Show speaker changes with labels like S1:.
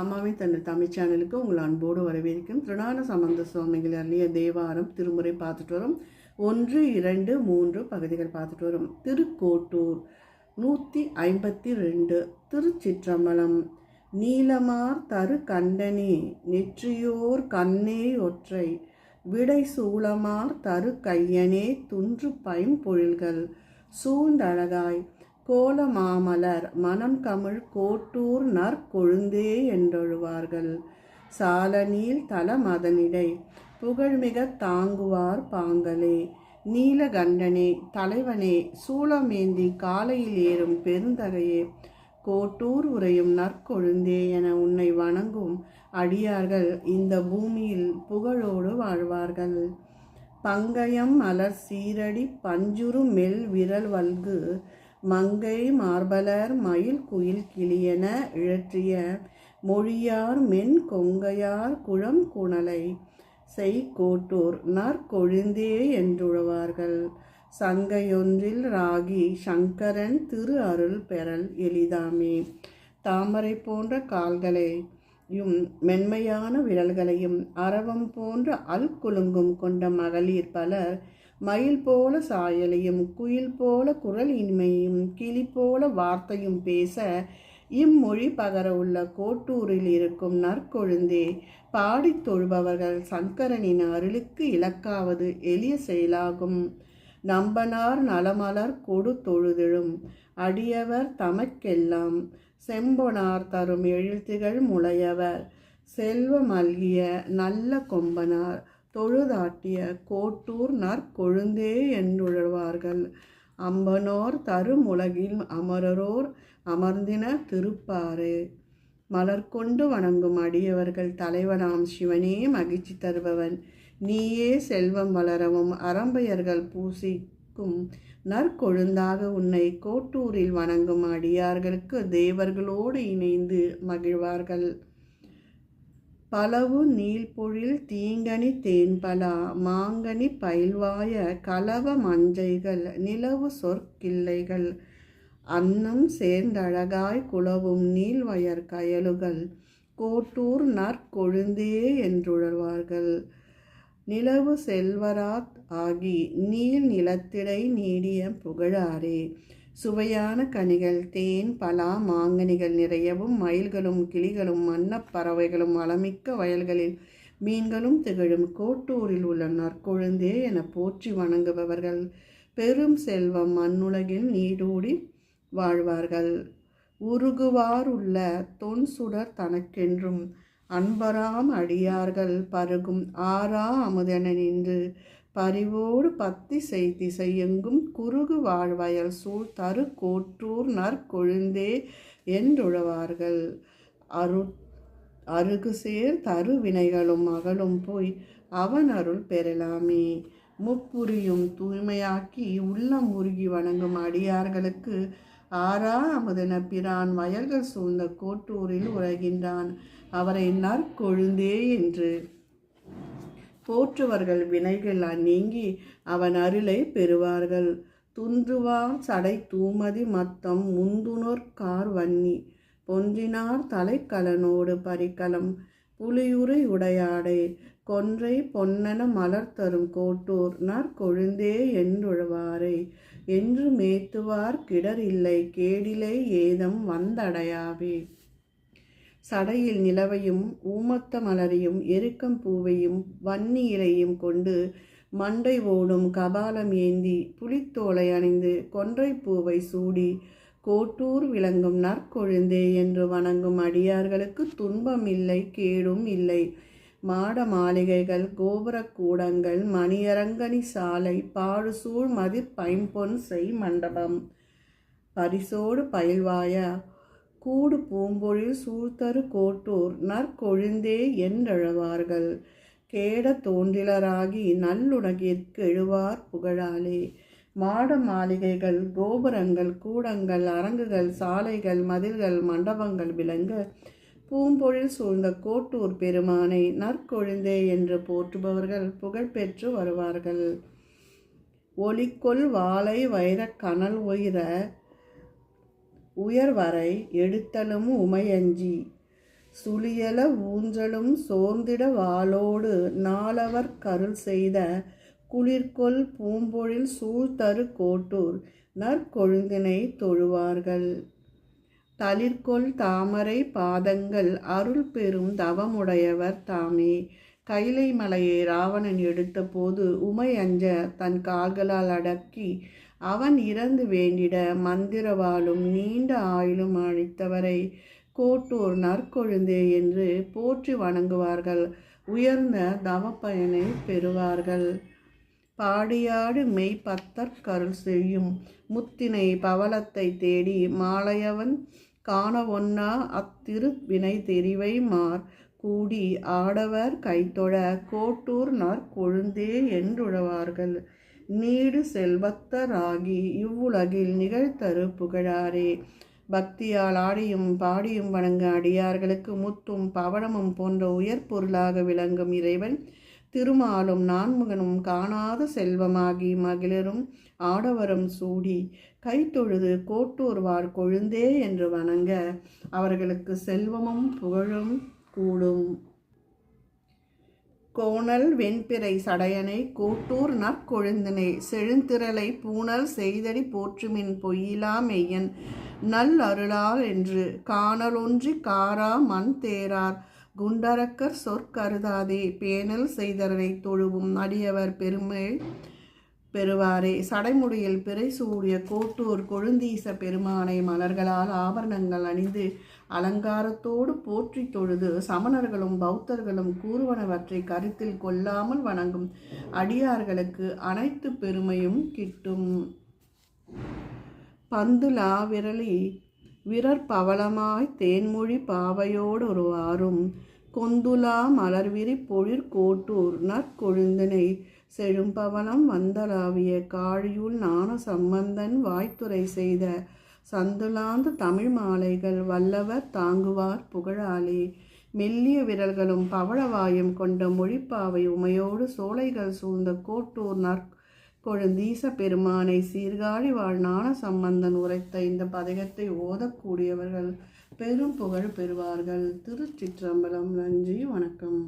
S1: அம்மாவின் தன்னை தமிழ் சேனலுக்கு உங்கள் அன்போடு வரவேற்கும் திருநான சம்பந்த சுவாமிகள் அருளிய தேவாரம் திருமுறை பார்த்துட்டு வரும். ஒன்று இரண்டு மூன்று பகுதிகள் பார்த்துட்டு வரும். திருக்கோட்டூர் நூற்றி ஐம்பத்தி ரெண்டு. திருச்சிற்றம்பலம் நீலமார் தரு கண்டனே நெற்றியோர் கண்ணே ஒற்றை. விடை சூளமார் தரு கையனே துன்று பைம்பொழில்கள் சூழ்ந்தழகாய். கோல மாமலர் மனம் கமிழ் கோட்டூர் நற்கொழுந்தே என்றொழுவார்கள். சாலநீல் தலமதனிடை புகழ்மிக தாங்குவார் பாங்கலே. நீலகண்டனே தலைவனே சூளமேந்தி காலையில் ஏறும் பெருந்தகையே. கோட்டூர் உரையும் நற்கொழுந்தே என உன்னை வணங்கும் அடியார்கள் இந்த பூமியில் புகழோடு வாழ்வார்கள். பங்கயம் மலர் சீரடி பஞ்சுரு மெல் விரல் வல்கு மங்கை மார்பலர் மயில் குயில் கிளியென இழற்றிய மொழியார் மென் கொங்கையார் குழம் குணலை. செய் கோட்டூர் நற்கொழுந்தே என்றுழவார்கள். சங்கையொன்றில் ராகி சங்கரன் திரு அருள் பெறல் எளிதாமே. தாமரை போன்ற கால்களையும் மென்மையான விரல்களையும் அரவம் போன்ற அல் குலுங்கும் கொண்ட மகளிர் பலர் மயில் போல சாயலையும் குயில் போல குரல் இனிமையும் கிளி போல வார்த்தையும் பேச இம்மொழி பகர உள்ள கோட்டூரில் இருக்கும் நற்கொழுந்தே பாடித் தொழுபவர்கள் சங்கரனின் அருளுக்கு இலக்காவது எளிய செயலாகும். நம்பனார் நலமலர் கொடு தொழுதிழும் அடியவர் தமக்கெல்லாம் செம்பொனார் தரும் எழுத்துகள் முளையவர். செல்வமல்கிய நல்ல கொம்பனார் தொழுதாட்டிய கோட்டூர் நற்கொழுந்தே என்றுழவார்கள் அம்பனோர் தருமுலகில் அமரரோர் அமர்ந்தின திருப்பாறு மலர் கொண்டு வணங்கும் அடியவர்கள் தலைவனாம் சிவனே மகிழ்ச்சி தருபவன். நீயே செல்வம் வளரவும் அறம்பையர்கள் பூசிக்கும் நற்கொழுந்தாக உன்னை கோட்டூரில் வணங்கும் அடியார்களுக்கு தேவர்களோடு இணைந்து மகிழ்வார்கள். பலவு நீள்பொழில் தீங்கனி தேன்பலா மாங்கனி பயில்வாய கலவ மஞ்சைகள் நிலவு சொற்கிள்ளைகள் அன்னம் சேர்ந்தழகாய் குளவும் நீள்வயர் கயலுகள் கோட்டூர் நற்கொழுந்தே என்றுழர்வார்கள் நிலவு செல்வராத் ஆகி நீர் நிலத்திடை நீடிய புகழாரே. சுவையான கனிகள் தேன் பலா மாங்கனிகள் நிறையவும் மயில்களும் கிளிகளும் மன்னப்பறவைகளும் வளமிக்க வயல்களில் மீன்களும் திகழும் கோட்டூரில் உள்ள நற்கொழுந்தே என போற்றி வணங்குபவர்கள். பெரும் செல்வம் மண்ணுலகில் நீடூடி வாழ்வார்கள். உருகுவார் உள்ள தொன் சுடர் தனக்கென்றும் அன்பராம் அடியார்கள் பருகும் ஆறா அமுதென நின்று பரிவோடு பத்தி செய்தி செய்யெங்கும் குறுகு வாழ்வயல் சூழ் தரு கோற்றூர் நற்கொழுந்தே என்றுழவார்கள். அரு அருகு சேர் தரு வினைகளும் அகலும் போய் அவன் அருள் பெறலாமே. முப்புரியும் தூய்மையாக்கி உள்ளம் உருகி வணங்கும் அடியார்களுக்கு ஆறா அமுதன பிரான் வயல்கள் சூழ்ந்த கோட்டூரில் உறகின்றான். அவரை நற்கொழுந்தே என்று போற்றுவர்கள் வினைகள் நீங்கி அவன் அருளை பெறுவார்கள். துன்றுவார் சடை தூமதி மத்தம் முந்துணோர் கார் வன்னி. பொன்றினார் தலைக்கலனோடு பரிக்கலம் புலியுரை உடையாடை. கொன்றை பொன்னன மலர் தரும் கோட்டூர் நற்கொழுந்தே என்றுழுவாரை. என்று மேத்துவார் கிடர் இல்லை கேடிலே ஏதம் வந்தடையாவே. சடையில் நிலவையும் ஊமத்த மலரையும் எருக்கம் பூவையும் வன்னி இலையும் கொண்டு மண்டை ஓடும் கபாலம் ஏந்தி புலித்தோலை அணிந்து கொன்றை பூவை சூடி கோட்டூர் விளங்கும் நற்கொழுந்தே என்று வணங்கும் அடியார்களுக்கு துன்பம் இல்லை கேடும் இல்லை. மாட மாளிகைகள் கோபுரக்கூடங்கள் மணியரங்கனி சாலை பாடுசூழ் மதிர் பைம்பொன் செய் மண்டபம். பரிசோடு பயில்வாய? கூடு பூம்பொழில் சூழ்த்தரு கோட்டூர் நற்கொழுந்தே என்றழவார்கள். கேட தோன்றிலராகி நல்லுணகிற்கு எழுவார் புகழாலே. மாட மாளிகைகள் கோபுரங்கள் கூடங்கள் அரங்குகள் சாலைகள் மதில்கள் மண்டபங்கள் விளங்க பூம்பொழில் சூழ்ந்த கோட்டூர் பெருமானை நற்கொழுந்தே என்று போற்றுபவர்கள் புகழ்பெற்று வருவார்கள். ஒளிக்கொள் வாழை வைரக் கனல் உயர உயர்வரை எடுத்தலும் உமையஞ்சி சுழியல ஊஞ்சலும் சோர்ந்திட வாளோடு நாளவர் கருள் செய்த குளிர்கொள் பூம்பொழில் சூழ்தரு கோட்டூர் நற்கொழுந்தினை தொழுவார்கள். தளிர்கொள் தாமரை பாதங்கள் அருள் பெறும் தவமுடையவர் தாமே. கைலை மலையை ராவணன் எடுத்தபோது உமை அஞ்ச தன் கால்களால் அடக்கி அவன் இறந்து வேண்டிட மந்திரவாளும் நீண்ட ஆயுளும் அளித்தவரை கோட்டூர் நற்கொழுந்தே என்று போற்றி வணங்குவார்கள். உயர்ந்த தவப்பயனை பெறுவார்கள். பாடியாடு மெய் பத்தர் கருள் செய்யும் முத்தினை பவளத்தை தேடி மாலையவன் காண ஒன்னா அத்திரு வினை தெரிவை மார். கூடி ஆடவர் கைத்தொழ கோட்டூர் நற்கொழுந்தே என்றுழவார்கள். நீடு செல்வத்தராகி இவ்வுலகில் நிகழ்த்தரு புகழாரே. பக்தியால் ஆடியும் பாடியும் வணங்க அடியார்களுக்கு முத்தும் பவளமும் போன்ற உயர் பொருளாக விளங்கும் இறைவன். திருமாலும் நான்முகனும் காணாத செல்வமாகி மகிழரும் ஆடவரும் சூடி. கைத்தொழுது கோட்டூர்வார் கொழுந்தே என்று வணங்க. அவர்களுக்கு செல்வமும் புகழும் கூடும். கோணல் வெண்பிறை சடையனை கூட்டூர் நற்கொழுந்தினை செழுந்திரளை பூணல் செய்தடி போற்றுமின் பொய்யிலா மெய்யன். நல் அருளால் என்று காணலொன்றி காரா மண் தேரார் குண்டரக்கர் சொற்கருதாதே பேணல் செய்தரனை தொழுவும் அடியவர் பெருமை பெறுவாரே. சடைமுடியில் பிறை சூடிய கோட்டூர் கொழுந்தீச பெருமானை மலர்களால் ஆபரணங்கள் அணிந்து அலங்காரத்தோடு போற்றி தொழுது சமணர்களும் பௌத்தர்களும் கூறுவனவற்றை கருத்தில் கொள்ளாமல் வணங்கும் அடியார்களுக்கு அனைத்து பெருமையும் கிட்டும். பந்துலா விரலி விரற் பவளமாய் தேன்மொழி பாவையோடு ஒருவாரும் கொந்துலா மலர்விரி பொழிற்கோட்டூர் நற்கொழுந்தினை செழும்பவனம் வந்தலாவிய காழியுள் நாண சம்பந்தன் வாய்த்துறை செய்த சந்துலாந்து தமிழ் மாலைகள் வல்லவர் தாங்குவார் புகழாலே. மெல்லிய விரல்களும் பவளவாயும் கொண்ட மொழிப்பாவை உமையோடு சோலைகள் சூழ்ந்த கோட்டூர் நற்கொழுந்தீச பெருமானை சீர்காழி வாழ் ஞான சம்பந்தன் உரைத்த இந்த பதகத்தை ஓதக்கூடியவர்கள் பெரும் புகழ் பெறுவார்கள். திருச்சிற்றம்பலம். நன்றி. வணக்கம்.